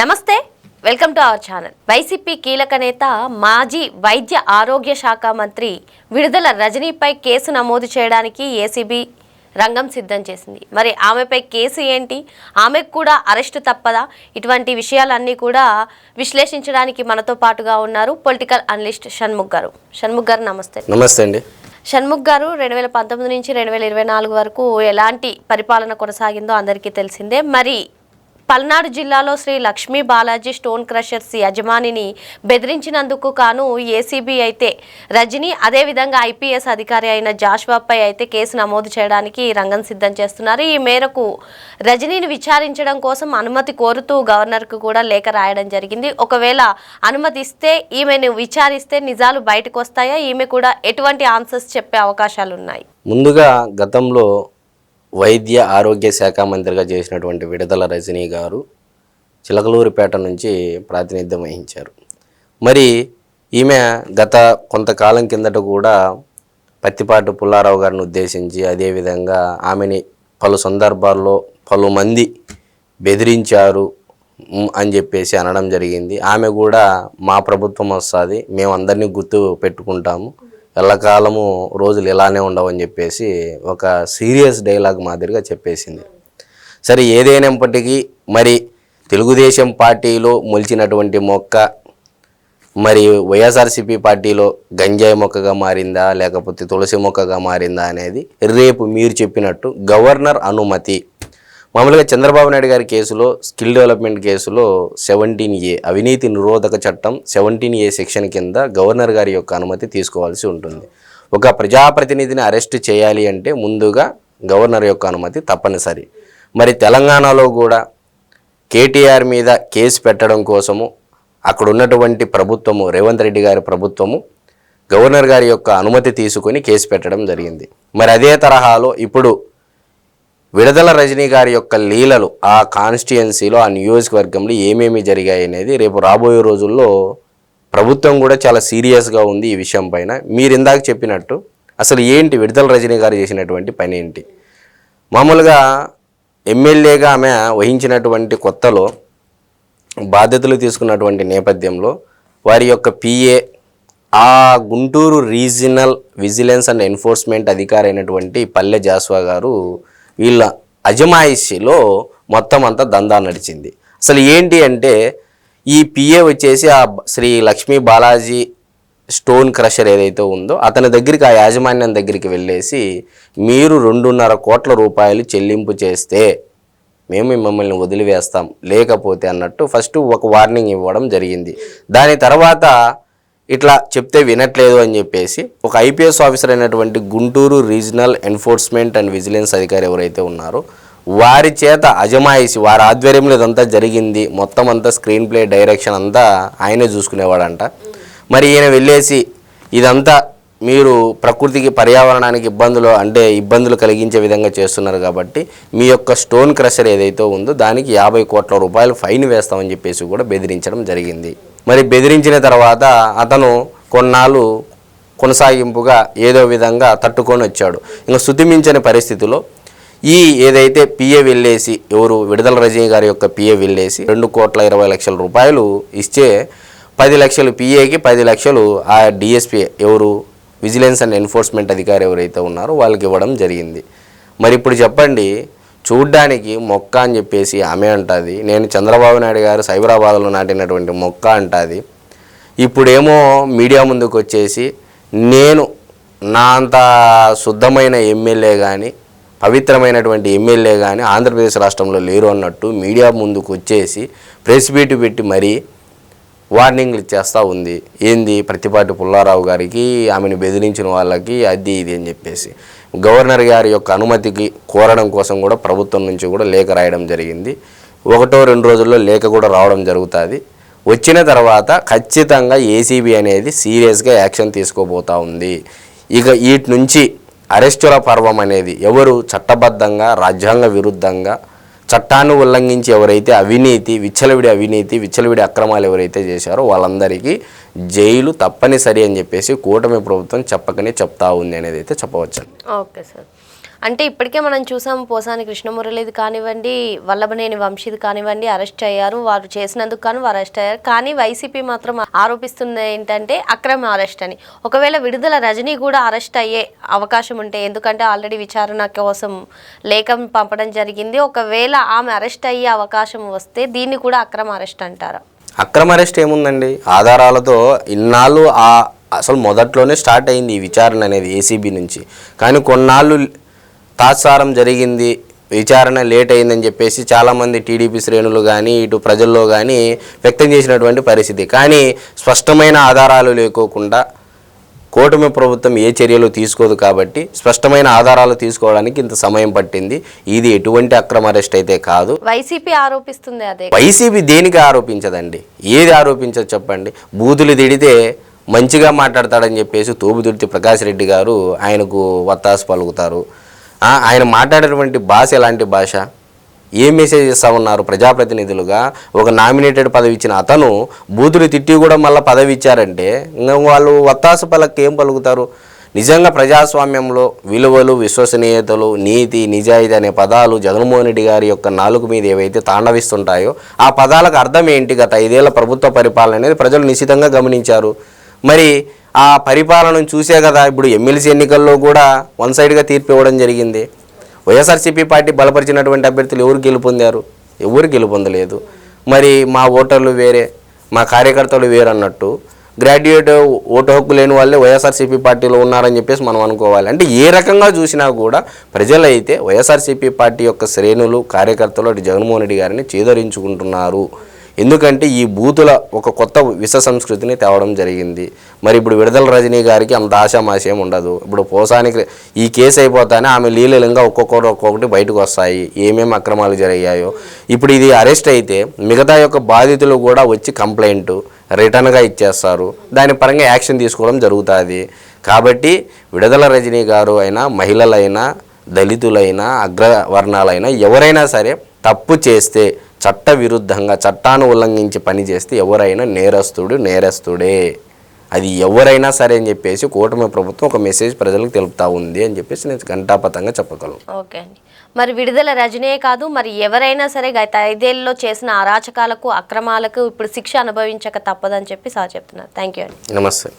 నమస్తే welcome to our channel. YCP కీలక నేత మాజీ వైద్య ఆరోగ్య శాఖ మంత్రి విడుదల రజనీపై కేసు నమోదు చేయడానికి ఏసీబీ రంగం సిద్ధం చేసింది. మరి ఆమెపై కేసు ఏంటి? ఆమెకు కూడా అరెస్టు తప్పదా? ఇటువంటి విషయాలన్నీ కూడా విశ్లేషించడానికి మనతో పాటుగా ఉన్నారు పొలిటికల్ అనలిస్ట్ షణ్ముఖ్ గారు. షణ్ముఖ్ గారు నమస్తే. నమస్తే అండి. షణ్ముఖ్ గారు రెండు వేల పంతొమ్మిది నుంచి రెండు వేల ఇరవై నాలుగు వరకు ఎలాంటి పరిపాలన కొనసాగిందో అందరికీ తెలిసిందే. మరి పల్నాడు జిల్లాలో శ్రీ లక్ష్మీ బాలాజీ స్టోన్ క్రషర్స్ యజమానిని బెదిరించినందుకు కాను ఏసీబీ అయితే రజనీ అదేవిధంగా ఐపీఎస్ అధికారి అయిన జాష్వాపై అయితే కేసు నమోదు చేయడానికి రంగం సిద్ధం చేస్తున్నారు. ఈ మేరకు రజనీని విచారించడం కోసం అనుమతి కోరుతూ గవర్నర్కు కూడా లేఖ రాయడం జరిగింది. ఒకవేళ అనుమతి ఇస్తే ఈమెను విచారిస్తే నిజాలు బయటకు వస్తాయా? ఈమె కూడా ఎటువంటి ఆన్సర్స్ చెప్పే అవకాశాలు ఉన్నాయి ముందుగా గతంలో వైద్య ఆరోగ్య శాఖ మంత్రిగా చేసినటువంటి విడుదల రజనీ గారు చిలకలూరిపేట నుంచి ప్రాతినిధ్యం వహించారు. మరి ఈమె గత కొంతకాలం కిందట కూడా పత్తిపాటి పుల్లారావు గారిని ఉద్దేశించి అదేవిధంగా ఆమెని పలు సందర్భాల్లో పలు మంది బెదిరించారు అని చెప్పేసి అనడం జరిగింది. ఆమె కూడా మా ప్రభుత్వం వస్తుంది మేము అందరినీ గుర్తు పెట్టుకుంటాము. ఎల్లకాలము రోజులు ఇలానే ఉండవని చెప్పేసి ఒక సీరియస్ డైలాగ్ మాదిరిగా చెప్పేసింది. సరే ఏదైనప్పటికీ మరి తెలుగుదేశం పార్టీలో మొలిచినటువంటి మొక్క మరి వైఎస్ఆర్సీపీ పార్టీలో గంజాయి మొక్కగా మారిందా లేకపోతే తులసి మొక్కగా మారిందా అనేది రేపు మీరు చెప్పినట్టు గవర్నర్ అనుమతి మామూలుగా చంద్రబాబు నాయుడు గారి కేసులో స్కిల్ డెవలప్మెంట్ కేసులో సెవెంటీన్ ఏ అవినీతి నిరోధక చట్టం సెవెంటీన్ ఏ సెక్షన్ కింద గవర్నర్ గారి యొక్క అనుమతి తీసుకోవాల్సి ఉంటుంది. ఒక ప్రజాప్రతినిధిని అరెస్ట్ చేయాలి అంటే ముందుగా గవర్నర్ యొక్క అనుమతి తప్పనిసరి. మరి తెలంగాణలో కూడా కేటీఆర్ మీద కేసు పెట్టడం కోసము అక్కడ ఉన్నటువంటి ప్రభుత్వము రేవంత్ రెడ్డి గారి ప్రభుత్వము గవర్నర్ గారి యొక్క అనుమతి తీసుకొని కేసు పెట్టడం జరిగింది. మరి అదే తరహాలో ఇప్పుడు విడుదల రజనీ గారి యొక్క లీలలు ఆ కాన్స్టిట్యుయెన్సీలో ఆ నియోజకవర్గంలో ఏమేమి జరిగాయి అనేది రేపు రాబోయే రోజుల్లో ప్రభుత్వం కూడా చాలా సీరియస్గా ఉంది ఈ విషయం పైన. మీరు ఇందాక చెప్పినట్టు అసలు ఏంటి విడుదల రజనీ గారు చేసినటువంటి పని ఏంటి? మామూలుగా ఎమ్మెల్యేగా ఆమె వహించినటువంటి కొత్తలో బాధ్యతలు తీసుకున్నటువంటి నేపథ్యంలో వారి యొక్క పిఏ ఆ Guntur regional vigilance and enforcement అధికారి అయినటువంటి పల్లె జాస్వా గారు వీళ్ళ అజమాయిషిలో మొత్తం అంతా దందా నడిచింది. అసలు ఏంటి అంటే ఈ పిఏ వచ్చేసి ఆ శ్రీ లక్ష్మీ బాలాజీ స్టోన్ క్రషర్ ఏదైతే ఉందో అతని దగ్గరికి ఆ యాజమాన్యం దగ్గరికి వెళ్ళేసి మీరు రెండున్నర కోట్ల రూపాయలు చెల్లింపు చేస్తే మేము మిమ్మల్ని వదిలివేస్తాం లేకపోతే అన్నట్టు ఫస్ట్ ఒక వార్నింగ్ ఇవ్వడం జరిగింది. దాని తర్వాత ఇట్లా చెప్తే వినట్లేదు అని చెప్పేసి ఒక ఐపీఎస్ ఆఫీసర్ అయినటువంటి Guntur regional enforcement and vigilance అధికారి ఎవరైతే ఉన్నారో వారి చేత అజమాయిషి వారి ఆధ్వర్యంలో ఇదంతా జరిగింది మొత్తం అంతా స్క్రీన్ ప్లే డైరెక్షన్ అంతా ఆయనే చూసుకునేవాడంట. మరి ఈయన వెళ్ళేసి ఇదంతా మీరు ప్రకృతికి పర్యావరణానికి ఇబ్బందులు అంటే ఇబ్బందులు కలిగించే విధంగా చేస్తున్నారు కాబట్టి మీ యొక్క స్టోన్ క్రషర్ ఏదైతే ఉందో దానికి యాభై కోట్ల రూపాయలు ఫైన్ వేస్తామని చెప్పేసి కూడా బెదిరించడం జరిగింది. మరి బెదిరించిన తర్వాత అతను కొన్నాళ్ళు కొనసాగింపుగా ఏదో విధంగా తట్టుకొని వచ్చాడు. ఇంకా శుతిమించని పరిస్థితిలో ఈ ఏదైతే పిఏ వెళ్ళేసి ఎవరు విడుదల రజనీ గారి యొక్క పిఏ వెళ్ళేసి రెండు కోట్ల ఇరవై లక్షల రూపాయలు ఇస్తే పది లక్షలు పిఏకి పది లక్షలు ఆ డిఎస్పీ ఎవరు విజిలెన్స్ అండ్ ఎన్ఫోర్స్మెంట్ అధికారి ఎవరైతే ఉన్నారో వాళ్ళకి ఇవ్వడం జరిగింది. మరి ఇప్పుడు చెప్పండి చూడ్డానికి మొక్క అని చెప్పేసి ఆమె అంటుంది. నేను చంద్రబాబు నాయుడు గారు సైబరాబాద్లో నాటినటువంటి మొక్క అంటుంది. ఇప్పుడేమో మీడియా ముందుకు వచ్చేసి నేను నా అంత శుద్ధమైన ఎమ్మెల్యే కానీ పవిత్రమైనటువంటి ఎమ్మెల్యే కానీ ఆంధ్రప్రదేశ్ రాష్ట్రంలో లేరు అన్నట్టు మీడియా ముందుకు వచ్చేసి ప్రెస్ మీట్ పెట్టి మరీ వార్నింగ్లు ఇచ్చేస్తూ ఉంది. ఏంది? ప్రతిపాటి పుల్లారావు గారికి ఆమెను బెదిరించిన వాళ్ళకి అది ఇది అని చెప్పేసి. గవర్నర్ గారి యొక్క అనుమతికి కోరడం కోసం కూడా ప్రభుత్వం నుంచి కూడా లేఖ రాయడం జరిగింది. ఒకటో రెండు రోజుల్లో లేఖ కూడా రావడం జరుగుతుంది. వచ్చిన తర్వాత ఖచ్చితంగా ఏసీబీ అనేది సీరియస్గా యాక్షన్ తీసుకోబోతా ఉంది. ఇక వీటి నుంచి అరెస్టుల పర్వం అనేది ఎవరు చట్టబద్ధంగా రాజ్యాంగ విరుద్ధంగా చట్టాన్ని ఉల్లంఘించి ఎవరైతే అవినీతి విచ్చలవిడి అవినీతి విచ్చలవిడి అక్రమాలు ఎవరైతే చేశారో వాళ్ళందరికీ జైలు తప్పనిసరి అని చెప్పేసి కూటమి ప్రభుత్వం చెప్పకనే చెప్తా ఉంది అనేది అయితే చెప్పవచ్చు ఓకే సార్. అంటే ఇప్పటికే మనం చూసాం పోసాని కృష్ణమురళిది కానివ్వండి వల్లభనేని వంశీది కానివ్వండి అరెస్ట్ అయ్యారు. వారు చేసినందుకు కానీ వారు అరెస్ట్ అయ్యారు. కానీ వైసీపీ మాత్రం ఆరోపిస్తుంది ఏంటంటే అక్రమ అరెస్ట్ అని. ఒకవేళ విడుదల రజనీ కూడా అరెస్ట్ అయ్యే అవకాశం ఉంటే ఎందుకంటే ఆల్రెడీ విచారణ కోసం లేఖ పంపడం జరిగింది. ఒకవేళ ఆమె అరెస్ట్ అయ్యే అవకాశం వస్తే దీన్ని కూడా అక్రమ అరెస్ట్ అంటారా. అక్రమ అరెస్ట్ ఏముందండి? ఆధారాలతో ఇన్నాళ్ళు ఆ అసలు మొదట్లోనే స్టార్ట్ అయింది ఈ విచారణ అనేది ఏసీబీ నుంచి. కానీ కొన్నాళ్ళు తాత్సారం జరిగింది విచారణ లేట్ అయిందని చెప్పేసి చాలామంది టీడీపీ శ్రేణులు కానీ ఇటు ప్రజల్లో కానీ వ్యక్తం చేసినటువంటి పరిస్థితి. కానీ స్పష్టమైన ఆధారాలు లేకోకుండా కూటమి ప్రభుత్వం ఏ చర్యలు తీసుకోదు కాబట్టి స్పష్టమైన ఆధారాలు తీసుకోవడానికి ఇంత సమయం పట్టింది. ఇది ఎటువంటి అక్రమ అరెస్ట్ అయితే కాదు. వైసీపీ ఆరోపిస్తుంది అదే. వైసీపీ దేనికి ఆరోపించదండి? ఏది ఆరోపించదు చెప్పండి? బూతులు తిడితే మంచిగా మాట్లాడతాడని చెప్పేసి తోబుదుర్తి ప్రకాష్ రెడ్డి గారు ఆయనకు వత్తాసు పలుకుతారు. ఆయన మాట్లాడేటువంటి భాష ఎలాంటి భాష? ఏం మెసేజ్ ఇస్తా ఉన్నారు ప్రజాప్రతినిధులుగా? ఒక నామినేటెడ్ పదవి ఇచ్చిన అతను బూతులు తిట్టి కూడా మళ్ళీ పదవి ఇచ్చారంటే ఇంకా వాళ్ళు వత్తాసు పలక ఏం పలుకుతారు? నిజంగా ప్రజాస్వామ్యంలో విలువలు విశ్వసనీయతలు నీతి నిజాయితీ అనే పదాలు జగన్మోహన్ రెడ్డి గారి యొక్క నాలుగు మీద ఏవైతే తాండవిస్తుంటాయో ఆ పదాలకు అర్థం ఏంటి? గత ఐదేళ్ళ ప్రభుత్వ పరిపాలన అనేది ప్రజలు నిశ్చితంగా గమనించారు. మరి ఆ పరిపాలనను చూసే కదా ఇప్పుడు ఎమ్మెల్సీ ఎన్నికల్లో కూడా వన్ సైడ్గా తీర్పు ఇవ్వడం జరిగింది. వైఎస్ఆర్సీపీ పార్టీ బలపరిచినటువంటి అభ్యర్థులు ఎవరు గెలుపొందారు? ఎవరు గెలుపొందలేదు. మరి మా ఓటర్లు వేరే మా కార్యకర్తలు వేరు అన్నట్టు గ్రాడ్యుయేట్ ఓటు హక్కు లేని వాళ్ళే వైఎస్ఆర్సీపీ పార్టీలో ఉన్నారని చెప్పేసి మనం అనుకోవాలి. అంటే ఏ రకంగా చూసినా కూడా ప్రజలైతే వైఎస్ఆర్సీపీ పార్టీ యొక్క శ్రేణులు కార్యకర్తలు అటు జగన్మోహన్ రెడ్డి గారిని చేదరించుకుంటున్నారు. ఎందుకంటే ఈ బూతుల ఒక కొత్త విష సంస్కృతిని తేవడం జరిగింది. మరి ఇప్పుడు విడుదల రజనీ గారికి అంత ఆశామాశయం ఉండదు. ఇప్పుడు పోసానికి ఈ కేసు అయిపోతానే ఆమె లీలలంగా ఒక్కొక్కటి ఒక్కొక్కటి బయటకు వస్తాయి. ఏమేమి అక్రమాలు జరిగాయో. ఇప్పుడు ఇది అరెస్ట్ అయితే మిగతా యొక్క బాధితులు కూడా వచ్చి కంప్లైంట్ రిటర్న్గా ఇచ్చేస్తారు. దాని పరంగా యాక్షన్ తీసుకోవడం జరుగుతుంది. కాబట్టి విడుదల రజనీ గారు అయినా మహిళలైనా దళితులైనా అగ్రవర్ణాలైనా ఎవరైనా సరే తప్పు చేస్తే చట్ట విరుద్ధంగా చట్టాన్ని ఉల్లంఘించి పని చేస్తే ఎవరైనా నేరస్తుడు నేరస్తుడే. అది ఎవరైనా సరే అని చెప్పేసి కూటమి ప్రభుత్వం ఒక మెసేజ్ ప్రజలకు తెలుపుతా ఉంది అని చెప్పేసి నేను ఘంటాపథంగా చెప్పగలను. ఓకే అండి. మరి విడుదల రజనే కాదు మరి ఎవరైనా సరే గత ఐదేళ్ళలో చేసిన అరాచకాలకు అక్రమాలకు ఇప్పుడు శిక్ష అనుభవించక తప్పదని చెప్పి సార్ చెప్తున్నారు. థ్యాంక్ యూ అండి. నమస్తే.